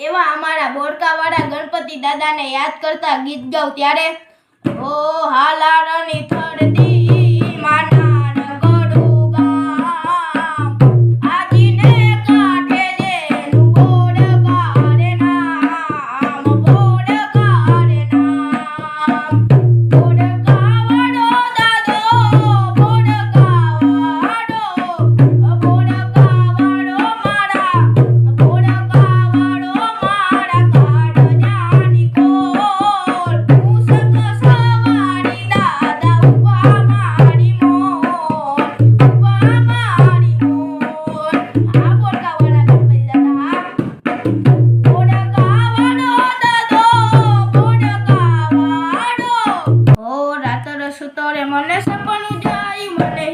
એવા અમારા બોરકાવાળા ગણપતિ દાદાને યાદ કરતા ગીત ગાઉં ત્યારે? ઓ થડતી મને સપનું જાય મને